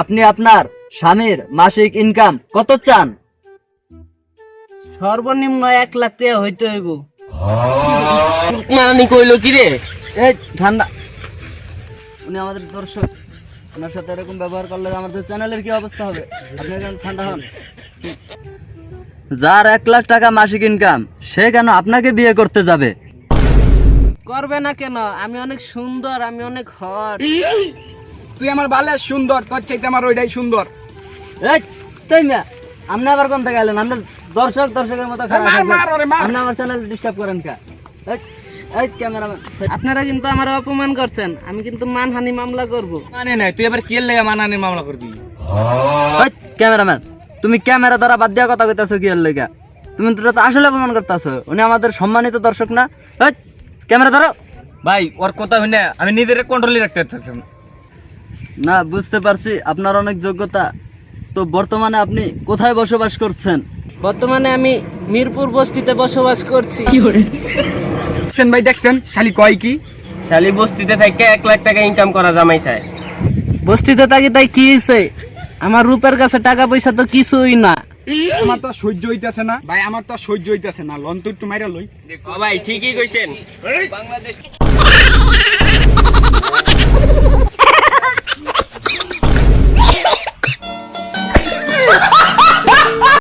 আপনি আপনার স্বামীর মাসিক ইনকাম কত চান? সর্বনিম্ন এক লাখ টাকা হইতে হইব। মানানি কইলো কি রে? এই ঠান্ডা। উনি আমাদের দর্শক। ওনার সাথে এরকম ব্যবহার করলে আমাদের চ্যানেলের কি অবস্থা হবে? আপনি কেন ঠান্ডা হন। যার এক লাখ টাকা মাসিক ইনকাম সে কেন আপনাকে বিয়ে করতে যাবে? করবে না কেন? আমি অনেক সুন্দর আমি অনেক হট। তুই আমার বালে সুন্দর তোর চাইতে আমার ওইটাই সুন্দর। এই তাই না? আপনি আবার কোন থেকে গেলেন আমরা দর্শক দর্শকের মতো। আপনি আমার চ্যানেল ডিস্টার্ব করেন কা? এই, এই ক্যামেরাম্যান আপনারা কিন্তু আমার অপমান করছেন। আমি কিন্তু মানহানি মামলা করব। মানে নাই তুই এবার কে লেগে মানানি মামলা করবি? ক্যামেরাম্যান তুমি ক্যামেরা দ্বারা বাদ দিয়া কথা কইতাছো কি এর লেগা? তুমি তো তো আসলে অপমান করতেছো। উনি আমাদের সম্মানিত দর্শক না? ক্যামেরা ধরো। ভাই ওর কথা হইনা আমি নিজের কন্ট্রোলে রাখতে পারতাম না। বুঝতে পারছি আপনার অনেক যোগ্যতা। তো বর্তমানে আপনি কোথায় বসবাস করছেন? বর্তমানে আমি মিরপুর বস্তিতে বসবাস করছি। দেখছেন ভাই দেখছেন? শালি কয় কি? শালি বস্তিতে থেকে এক লাখ টাকা ইনকাম করা জামাই চায়। বস্তিতে থাকি তাই কি হয়েছে আমার রূপের কাছে টাকা পয়সা তো কিছুই না। আমার তো সহ্য হইতাছে না। ভাই আমার তো সহ্য হইতাছে না। লন তো একটু মাইরা লই। ভাই ঠিকই কইছেন।